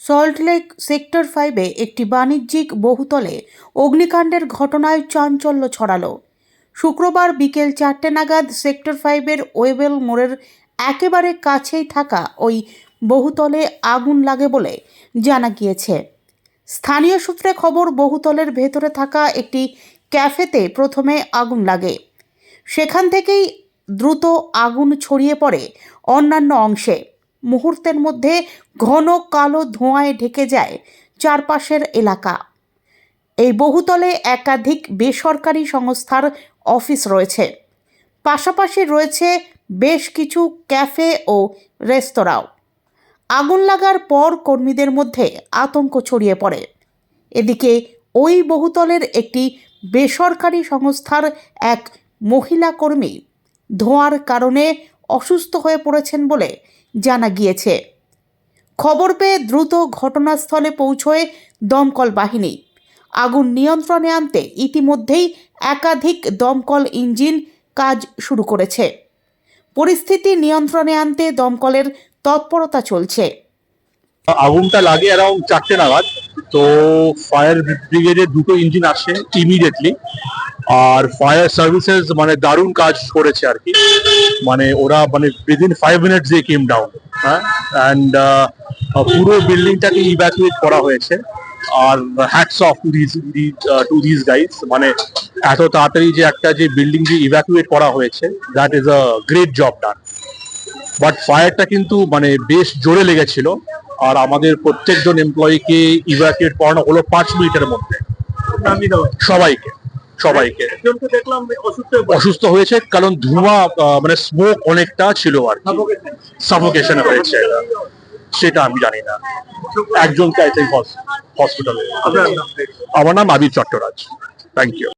Salt Lake sector ফাইভে একটি বাণিজ্যিক বহুতলে অগ্নিকাণ্ডের ঘটনায় চাঞ্চল্য ছড়ালো। শুক্রবার বিকেল চারটে নাগাদ সেক্টর ফাইভের ওয়েবেল মোড়ের একেবারে কাছেই থাকা ওই বহুতলে আগুন লাগে বলে জানা গিয়েছে। স্থানীয় সূত্রে খবর, বহুতলের ভেতরে থাকা একটি ক্যাফেতে প্রথমে আগুন লাগে। সেখান থেকেই দ্রুত আগুন ছড়িয়ে পড়ে অন্যান্য অংশে। মুহূর্তের মধ্যে ঘন কালো ধোঁয়ায় ঢেকে যায় চারপাশের এলাকা। এই বহুতলে একাধিক বেসরকারি সংস্থার অফিস রয়েছে। পাশাপাশি রয়েছে বেশ কিছু ক্যাফে ও রেস্তোরাঁও। আগুন লাগার পর কর্মীদের মধ্যে আতঙ্ক ছড়িয়ে পড়ে। এদিকে ওই বহুতলের একটি বেসরকারি সংস্থার এক মহিলা কর্মী ধোঁয়ার কারণে অসুস্থ হয়ে পড়েছেন বলে জানা গিয়েছে। খবর পেয়ে দ্রুত ঘটনাস্থলে পৌঁছয় দমকল বাহিনী। আগুন নিয়ন্ত্রণে আনতে ইতিমধ্যেই একাধিক দমকল ইঞ্জিন কাজ শুরু করেছে। পরিস্থিতি নিয়ন্ত্রণে আনতে দমকলের তৎপরতা চলছে। আগুনটা লাগে অ্যারাউন্ড চারটে নাগাদ। তো ফায়ার ব্রিগেডের দুটো ইঞ্জিন আসে ইমিডিয়েটলি আর ফায়ার সার্ভিসেস মানে দারুণ কাজ করেছে আর কি। মানে ওরা মানে উইদিন ফাইভ মিনিটস দিয়ে কেম ডাউন হ্যাঁ? অ্যান্ড পুরো বিল্ডিংটাকে ইভ্যাকুয়েট করা হয়েছে। আর hats off to this to this guys মানে এত তাড়াতাড়ি যে একটা যে বিল্ডিং যে ইভ্যাকুয়েট করা হয়েছে that is a great job done but ফায়ারটা কিন্তু মানে বেশ জোরে লেগেছিল। আর আমাদের প্রত্যেকজন এমপ্লয়িকে ইভ্যাকুয়েট করানো হলো পাঁচ মিনিটের মধ্যে। সবাইকে সবাইকে। দেখলাম অসুস্থ হয়েছে কারণ ধোঁয়া মানে স্মোক অনেকটা ছিল আর সাফোকেশন হয়েছে। সেটা আমি জানি না। একজনকে আই থিঙ্ক হসপিটালে আমার নাম আবির চট্টরাজ। Thank you